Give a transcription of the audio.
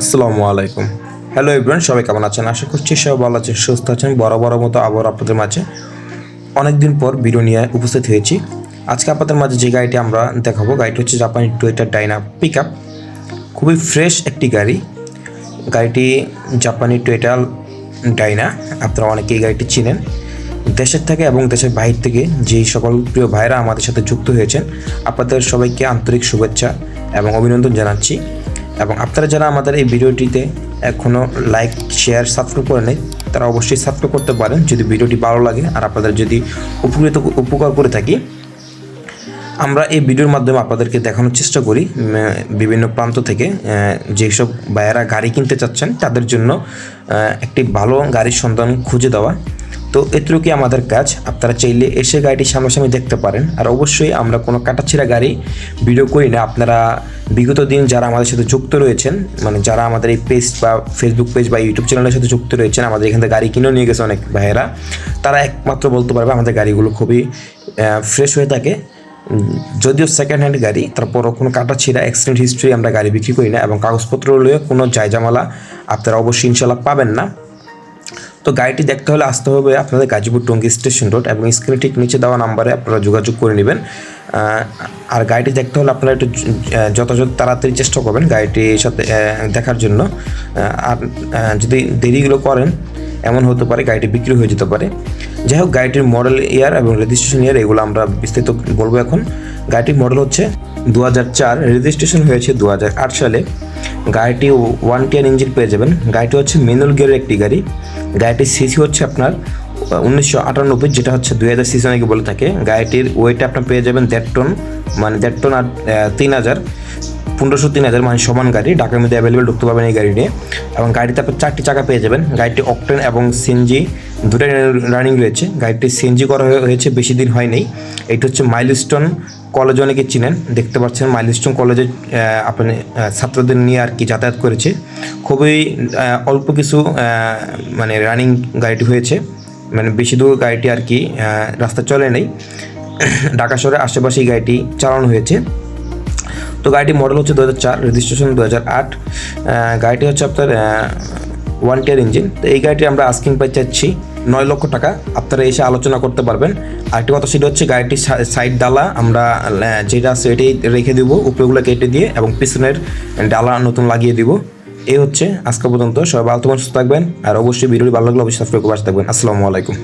আসসালামু আলাইকুম। Hello everyone সবাই কেমন আছেন? আশা করছি সবাই ভালো আছেন, সুস্থ আছেন। বড় বড় মতো আবার আপনাদের মাঝে অনেকদিন পর ভিডিও নিয়ে উপস্থিত হয়েছি। আজকে আপনাদের মাঝে যে গাড়িটি আমরা দেখাবো, গাড়িটি হচ্ছে জাপানি টুয়েটার ডাইনা পিক আপ খুবই ফ্রেশ একটি গাড়ি। গাড়িটি জাপানি টুয়েটার ডাইনা আপনারা অনেকেই গাড়িটি চিনেন। দেশের থেকে এবং দেশের বাহির থেকে যেই সকল প্রিয় ভাইরা আমাদের সাথে যুক্ত হয়েছেন, আপনাদের সবাইকে আন্তরিক শুভেচ্ছা এবং অভিনন্দন জানাচ্ছি। এবং আপনারা যারা আমাদের এই ভিডিওটিতে এখনও লাইক শেয়ার সাবস্ক্রাইব করে নেই, তারা অবশ্যই সাবস্ক্রাইব করতে পারেন যদি ভিডিওটি ভালো লাগে। আর আপনাদের যদি উপকৃত উপকার করে থাকি, আমরা এই ভিডিওর মাধ্যমে আপনাদেরকে দেখানোর চেষ্টা করি বিভিন্ন প্রান্ত থেকে যেসব ভাইয়েরা গাড়ি কিনতে চাচ্ছেন, তাদের জন্য একটি ভালো গাড়ির সন্ধান খুঁজে দেওয়া। তো এটুকুই আমাদের কাজ। আপনারা চাইলে এসে গাড়িটি সামনাসামনি দেখতে পারেন। আর অবশ্যই আমরা কোনো কাটাছিড়া গাড়ি ভিডিও করি না। আপনারা বিগত দিন যারা আমাদের সাথে যুক্ত রয়েছেন মানে যারা আমাদের এই পেজ বা ফেসবুক পেজ বা ইউটিউব চ্যানেলের সাথে যুক্ত রয়েছেন, আমাদের এখান থেকে গাড়ি কিনেও নিয়ে গেছে অনেক ভাইয়েরা। তারা একমাত্র বলতে পারবে আমাদের গাড়িগুলো খুবই ফ্রেশ হয়ে থাকে। যদিও সেকেন্ড হ্যান্ড গাড়ি, তারপরও কোনো কাটা ছিঁড়া অ্যাক্সিডেন্ট হিস্ট্রি আমরা গাড়ি বিক্রি করি না। এবং কাগজপত্র হলেও কোনো জায়জামালা আপনারা অবশ্যই ইনশাল্লাহ পাবেন না। তো গাড়িটি দেখতে হলে আসতে হবে আপনাদের গাজীপুর টঙ্গী স্টেশন রোড এবং স্ক্রিনে ঠিক নিচে দেওয়া নাম্বারে আপনারা যোগাযোগ করে নেবেন। আর গাড়িটি দেখতে হলে আপনারা একটু যথাযথ তাড়াতাড়ি চেষ্টা করবেন গাড়িটির সাথে দেখার জন্য। আর যদি দেরিগুলো করেন, এমন হতে পারে গাড়িটি বিক্রি হয়ে যেতে পারে। যাই হোক, গাড়িটির মডেল ইয়ার এবং রেজিস্ট্রেশন ইয়ার এগুলো আমরা বিস্তারিত বলব এখন। গাড়িটির মডেল হচ্ছে দু হাজার চার রেজিস্ট্রেশন হয়েছে দু হাজার আট সালে। গাড়িটি ওয়ান টিয়ার ইঞ্জিন পেয়ে যাবেন। গাড়িটি হচ্ছে ম্যানুয়াল গিয়ারের একটি গাড়ি। গাড়িটির সিসি হচ্ছে আপনার উনিশশো আটানব্বই, যেটা হচ্ছে দুই হাজার সিসি অনেকে বলে থাকে। গাড়িটির ওয়েট আপনার পেয়ে যাবেন দেড় টন মানে দেড় টন আর তিন হাজার, পনেরোশো তিন হাজার মানে সমান গাড়ি। ঢাকার মধ্যে অ্যাভেলেবেল ঢুকতে পারবেন এই গাড়ি নিয়ে এবং গাড়িতে আপনার চারটি চাকা পেয়ে যাবেন। গাড়িটি অকটেন এবং সিএনজি দুটাই রানিং রয়েছে। গাড়িটি সিএনজি করা হয়েছে, বেশি দিন হয় হয়নি। এইটা হচ্ছে মাইলস্টোন কলেজ অনেকে চিনেন। দেখতে পাচ্ছেন মাইলস্টোন কলেজে আপনি ছাত্রদের নিয়ে আর কি যাতায়াত করেছে। খুবই অল্প কিছু মানে রানিং গাড়িটি হয়েছে। মানে বেশি দূর গাড়িটি আর কি রাস্তা চলে নেই। ঢাকা শহরের আশেপাশে গাড়িটি চালানো হয়েছে। তো গাড়িটি মডেল হচ্ছে দু হাজার চার রেজিস্ট্রেশন দু হাজার আট গাড়িটি হচ্ছে আপনার ওয়ান টিয়ার ইঞ্জিন তো এই গাড়িটি আমরা আস্কিং প্রাইস চাচ্ছি নয় লক্ষ টাকা। আপনারা এসে আলোচনা করতে পারবেন। আরেকটি কথা সেটা হচ্ছে গাড়িটির সাইড ডালা আমরা যেটা আছে রেখে দিব, উপরেগুলো কেটে দিয়ে এবং পিছনের ডালা নতুন লাগিয়ে দিব। এই হচ্ছে আজকে পর্যন্ত। সবাই ভালো থাকবেন, সুস্থ থাকবেন। আর অবশ্যই ভিডিওটি ভালো লাগলে অবশ্যই সাবস্ক্রাইব করে থাকবেন। আসসালামু আলাইকুম।